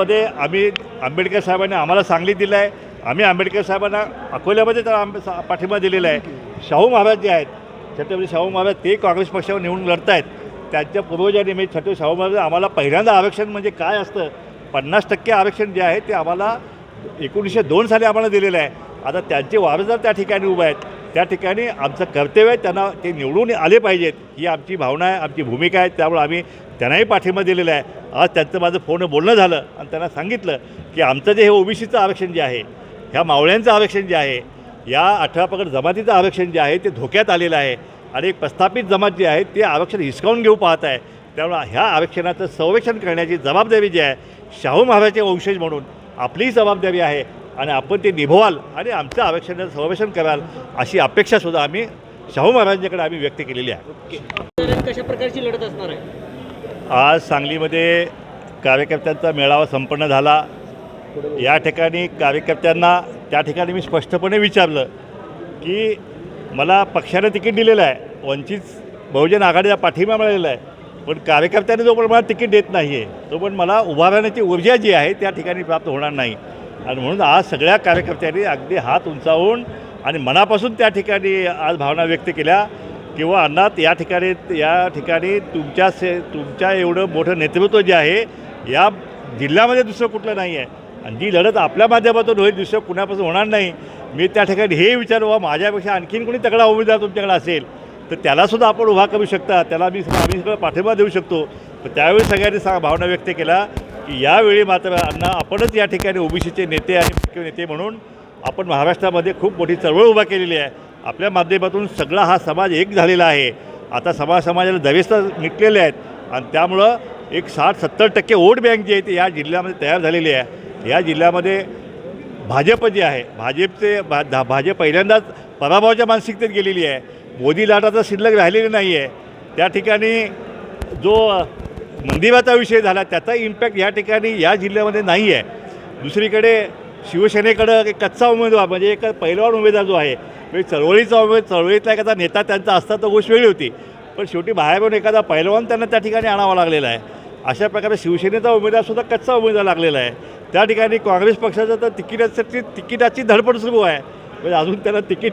मध्ये आम्ही आंबेडकर साहेबांनी आम्हाला सांगली दिलं आहे. आम्ही आंबेडकर साहेबांना अकोल्यामध्ये तर आंबे पाठिंबा दिलेला आहे. शाहू महाराज जे आहेत छत्रपती शाहू महाराज ते काँग्रेस पक्षावर निवडून लढत आहेत त्यांच्या पूर्वजांनी म्हणजे छत्रपती शाहू महाराज आम्हाला पहिल्यांदा आरक्षण म्हणजे काय असतं? पन्नास टक्के आरक्षण जे आहे ते आम्हाला एकोणीसशे दोन साली आम्हाला दिलेलं आहे. आता त्यांचे वारसदार त्या ठिकाणी उभे आहेत. त्या ठिकाणी आमचं कर्तव्य आहे त्यांना ते निवडून आले पाहिजेत. ही आमची भावना आहे आमची भूमिका आहे त्यामुळे आम्ही त्यांनाही पाठिंबा दिलेला आहे. आज त्यांचं माझं फोन बोलणं झालं आणि त्यांना सांगितलं की आमचं जे हे ओबीसीचं आरक्षण जे आहे ह्या मावळ्यांचं आरक्षण जे आहे या अठरा पकड जमातीचं आरक्षण जे आहे ते धोक्यात आलेलं आहे. आणि एक प्रस्थापित जमात जे आहे ते आरक्षण हिसकावून घेऊ पाहत आहे. त्यामुळे ह्या आरक्षणाचं संरक्षण करण्याची जबाबदारी जी आहे शाहू महाराजचे वंशज म्हणून आपलीही जबाबदारी आहे. आणि आपण ते निभवाल आणि आमचं आरक्षणाचं संरक्षण कराल अशी अपेक्षासुद्धा आम्ही शाहू महाराजांच्याकडे आम्ही व्यक्त केलेली आहे. कशा प्रकारची लढत असणार आहे? आज सांगलीमध्ये कार्यकर्त्यांचा मेळावा संपन्न झाला. या ठिकाणी कार्यकर्त्यांना त्या ठिकाणी मी स्पष्टपणे विचारलं की मला पक्षानं तिकीट दिलेलं आहे. वंचित बहुजन आघाडीचा पाठिंबा मिळालेला आहे. पण कार्यकर्त्याने जो पण मला तिकीट देत नाही आहे तो पण मला उभा राहण्याची ऊर्जा जी आहे त्या ठिकाणी प्राप्त होणार नाही. आणि म्हणून आज सगळ्या कार्यकर्त्यांनी अगदी हात उंचावून आणि मनापासून त्या ठिकाणी आज भावना व्यक्त केल्या किंवा अण्णात या ठिकाणी या ठिकाणी तुमच्या से तुमच्या एवढं मोठं नेतृत्व जे आहे या जिल्ह्यामध्ये दुसरं कुठलं नाही आहे. आणि जी लढत आपल्या माध्यमातून होईल दुसरं कुणापासून होणार नाही मी त्या ठिकाणी हे विचार बाबा माझ्यापेक्षा आणखीन कोणी तगडा उमेदवार तुमच्याकडे असेल तर त्यालासुद्धा आपण उभा करू शकता. त्याला मी आम्ही सगळं पाठिंबा देऊ शकतो. तर त्यावेळी सगळ्यांनी सा भावना व्यक्त केला की यावेळी मात्र अण्णा आपणच या ठिकाणी ओबीसीचे नेते आणि नेते म्हणून आपण महाराष्ट्रामध्ये खूप मोठी चळवळ उभा केलेली आहे. आपल्या माध्यमातून सगळा हा समाज एक झालेला आहे. आता समाज समाजाला दवेस्त निघलेले आहेत आणि त्यामुळं एक साठ सत्तर टक्के वोट बँक जी आहे ती या जिल्ह्यामध्ये तयार झालेली आहे. या जिल्ह्यामध्ये भाजप जे आहे भाजपचे भा धा- भाजप पहिल्यांदाच पराभवाच्या मानसिकतेत गेलेली आहे. मोदी लाटाचा शिल्लक राहिलेली नाही आहे त्या ठिकाणी जो मंदिराचा विषय झाला त्याचा इम्पॅक्ट या ठिकाणी या जिल्ह्यामध्ये नाही आहे. दुसरीकडे शिवसेनेकडं एक कच्चा उमेदवार म्हणजे एक पहिलवान उमेदवार जो आहे म्हणजे चळवळीचा उमेद चळवळीतला एखादा नेता त्यांचा असता तर गोष्ट वेगळी होती. पण शेवटी बाहेरून एखादा पहिलवान त्यांना त्या ठिकाणी आणावा लागलेला आहे. अशा प्रकारे शिवसेनेचा उमेदवारसुद्धा कच्चा उमेदवार लागलेला आहे. त्या ठिकाणी काँग्रेस पक्षाचं तर तिकिटासाठी तिकिटाची धडपड सुरू आहे. म्हणजे अजून त्यांना तिकीट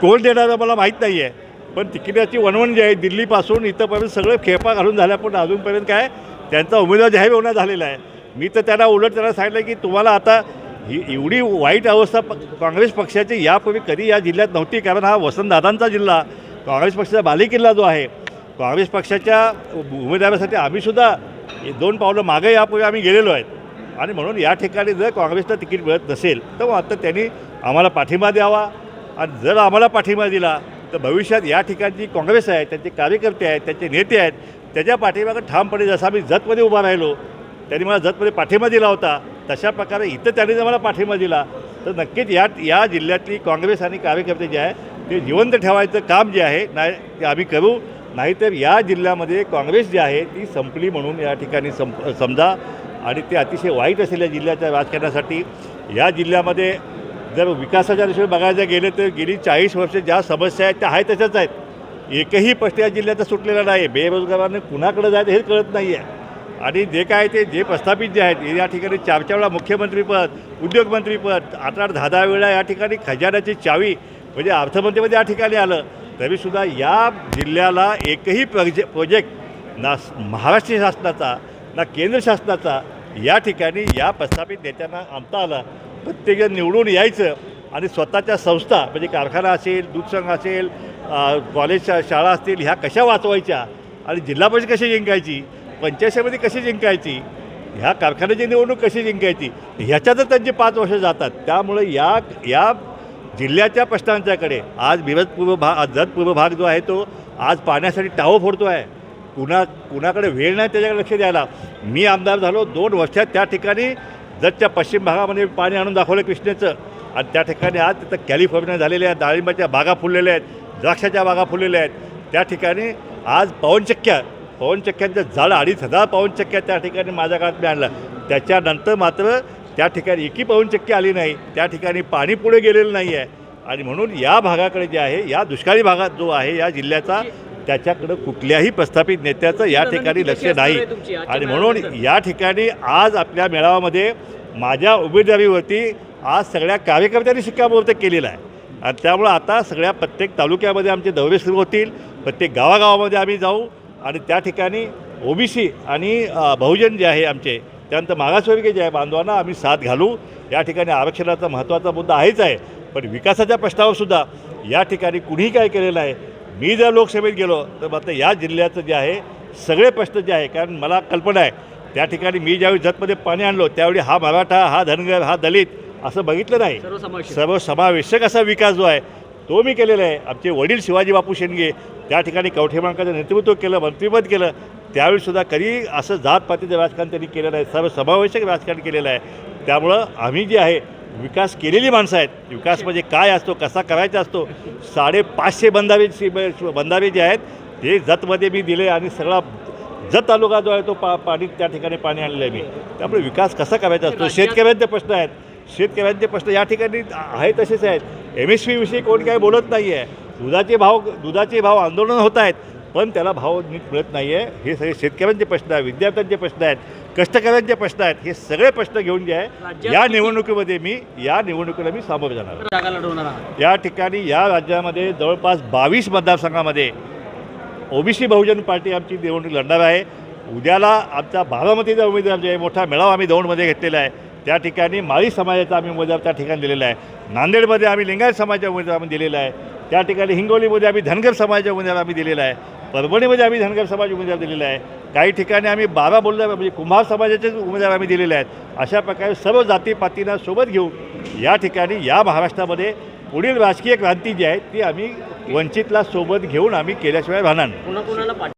कोण देणारं मला माहीत नाही आहे पण तिकिटाची वणवण जी आहे दिल्लीपासून इथंपर्यंत सगळं खेपा घालून झाल्या पण अजूनपर्यंत काय त्यांचा उमेदवार जाहीर होण्यात झालेला आहे. मी तर त्यांना उलट त्यांना सांगितलं की तुम्हाला आता ही एवढी वाईट अवस्था प काँग्रेस पक्षाची यापूर्वी कधी या जिल्ह्यात नव्हती. कारण हा वसंतदादांचा जिल्हा काँग्रेस पक्षाचा बालेकिल्ला जो आहे काँग्रेस पक्षाच्या उमेदवारासाठी आम्हीसुद्धा दोन पावलं मागे यापूर्वी आम्ही गेलेलो आहेत. आणि म्हणून या ठिकाणी जर काँग्रेसला तिकीट मिळत नसेल तर मग आता त्यांनी आम्हाला पाठिंबा द्यावा. आणि जर आम्हाला पाठिंबा दिला तर भविष्यात या ठिकाणची काँग्रेस आहे त्यांचे कार्यकर्ते आहेत त्यांचे नेते आहेत त्याच्या पाठीमागं ठामपणे जसं आम्ही जतमध्ये उभा राहिलो त्यांनी मला जतमध्ये पाठिंबा दिला होता तशा प्रकारे इथं त्यांनी जर मला पाठिंबा दिला तर नक्कीच या या जिल्ह्यातली काँग्रेस आणि कार्यकर्ते जे आहे ते जिवंत ठेवायचं काम जे आहे नाही ते आम्ही करू. नाहीतर या जिल्ह्यामध्ये काँग्रेस जी आहे ती संपली म्हणून या ठिकाणी संप समजा आणि ते अतिशय वाईट असेल या जिल्ह्याच्या राजकारणासाठी. या जिल्ह्यामध्ये जर विकासाच्या दिशेने बघायला गेले तर गेली चाळीस वर्ष ज्या समस्या आहेत त्या आहे तशाच आहेत. एकही प्रश्न या जिल्ह्याचा सुटलेला नाही. आहे कुणाकडे जायचं हे कळत नाही आहे. आणि जे काय ते जे प्रस्थापित जे आहेत या ठिकाणी चार चार वेळा मुख्यमंत्रीपद उद्योगमंत्रीपद आठ आठ दहा दहा वेळा या ठिकाणी खजान्याची चावी म्हणजे अर्थमंत्रीमध्ये या ठिकाणी आलं. तरीसुद्धा या जिल्ह्याला एकही प्रोजे प्रोजेक्ट ना महाराष्ट्र शासनाचा ना केंद्र शासनाचा या ठिकाणी या प्रस्थापित नेत्यांना आणता आला. प्रत्येकजण निवडून यायचं आणि स्वतःच्या संस्था म्हणजे कारखाना असेल दूध संघ असेल कॉलेज शा- शाळा असतील ह्या कशा वाचवायच्या आणि जिल्हा परिषद कशी जिंकायची पंचायत समिती कशी जिंकायची ह्या कारखान्याची निवडणूक कशी जिंकायची ह्याच्यातच त्यांची पाच वर्ष जातात. त्यामुळे या या जिल्ह्याच्या प्रश्नांच्याकडे आज मिरज पूर्व भाग जत पूर्व भाग जो आहे तो आज पाण्यासाठी टावं फोडतो आहे कुणा कुणाकडे वेळ नाही त्याच्याकडे लक्ष द्यायला. मी आमदार झालो दोन वर्षात त्या ठिकाणी जतच्या पश्चिम भागामध्ये पाणी आणून दाखवलं कृष्णेचं आणि त्या ठिकाणी आज तिथं कॅलिफोर्निया झालेल्या आहेत डाळिंबाच्या बागा फुललेल्या आहेत द्राक्षाच्या बागा फुललेल्या आहेत. त्या ठिकाणी आज पवनचक्क्या पवनचक्क्यांचं झाड अडीच हजार पवनचक्क्या त्या ठिकाणी माझ्या काळात मी आणलं. त्याच्यानंतर मात्र त्या ठिकाणी एकी पवनचक्की आली नाही त्या ठिकाणी पाणी पुढे गेलेलं नाही आहे आणि म्हणून या भागाकडे जे आहे या दुष्काळी भागात जो आहे या जिल्ह्याचा त्याच्याकडं कुठल्याही प्रस्थापित नेत्याचं या ठिकाणी लक्ष नाही. आणि म्हणून? या ठिकाणी आज आपल्या मेळाव्यामध्ये माझ्या उमेदवारीवरती आज सगळ्या कार्यकर्त्यांनी शिक्कामोर्तब केलेला आहे. आणि त्यामुळं आता सगळ्या प्रत्येक तालुक्यामध्ये आमचे दौरे सुरू होतील. प्रत्येक गावागावामध्ये आम्ही जाऊ. आणि त्या ठिकाणी ओबीसी आणि बहुजन जे आहे आमचे त्यानंतर मागासवर्गीय जे आहे बांधवांना आम्ही साथ घालू. या ठिकाणी आरक्षणाचा महत्त्वाचा मुद्दा आहेच आहे. पण विकासाच्या प्रश्नावर सुद्धा या ठिकाणी कुणीही काय केलेलं आहे मी जर लोकसभेत गेलो तर मात्र या जिल्ह्याचं जे आहे सगळे प्रश्न जे आहे कारण मला कल्पना आहे त्या ठिकाणी मी ज्यावेळी जतमध्ये पाणी आणलो त्यावेळी हा मराठा हा धनगर हा दलित असं बघितलं नाही. सर्वसमावेशक. सर्वसमावेशक असा विकास जो आहे तो मी केलेला आहे. आमचे वडील शिवाजी बापू शेंडगे त्या ठिकाणी कवठे मांकाचं नेतृत्व केलं मंत्रिपद केलं. त्यावेळीसुद्धा कधी असं जातपातीचं राजकारण त्यांनी केलं नाही. सर्वसमावेशक राजकारण केलेलं आहे. त्यामुळं आम्ही जे आहे विकास केलेली माणसं आहेत. विकास म्हणजे काय असतो कसा करायचा असतो साडेपाचशे बंधारे सी- बंधारे जे आहेत ते जतमध्ये मी दिले आणि सगळा जत तालुका जो आहे तो पा पाणी त्या ठिकाणी पाणी आणलेलं आहे मी. त्यामुळे विकास कसा करायचा असतो? शेतकऱ्यांचे प्रश्न आहेत. शेतकऱ्यांचे प्रश्न या ठिकाणी आहे तसेच आहेत. एम एस पीविषयी कोण काय बोलत नाही आहे दुधाचे भाव दुधाचे भाव आंदोलन होत आहेत पण त्याला भाव नीट मिळत नाही आहे हे सगळे शेतकऱ्यांचे प्रश्न आहेत विद्यार्थ्यांचे प्रश्न आहेत. कष्टकऱ्यांचे प्रश्न आहेत. हे सगळे प्रश्न घेऊन जे आहे या निवडणुकीमध्ये मी या निवडणुकीला मी सामोरं जाणार या ठिकाणी या राज्यामध्ये जवळपास बावीस मतदारसंघामध्ये ओबीसी बहुजन पार्टी आमची निवडणूक लढणार आहे. उद्याला आमचा बारामतीचा उमेदवार जे आहे मोठा मेळावा आम्ही दौंडमध्ये घेतलेला आहे. त्या ठिकाणी माळी समाजाचा आम्ही उमेदवार त्या ठिकाणी दिलेला आहे. नांदेडमध्ये आम्ही लिंगायत समाजाचा उमेदवार आम्ही दिलेला आहे. त्या ठिकाणी हिंगोलीमध्ये आम्ही धनगर समाजाचा उमेदवार आम्ही दिलेला आहे. परभणीमध्ये आम्ही धनगर समाज उमेदवार दिलेला आहे. काही ठिकाणी आम्ही बारा बोलल्या म्हणजे कुंभार समाजाचे उमेदवार आम्ही दिलेले आहेत. अशा प्रकारे सर्व जातीपातींना सोबत घेऊन या ठिकाणी या महाराष्ट्रामध्ये पुढील राजकीय क्रांती जी आहे ती आम्ही वंचितला सोबत घेऊन आम्ही केल्याशिवाय राहणार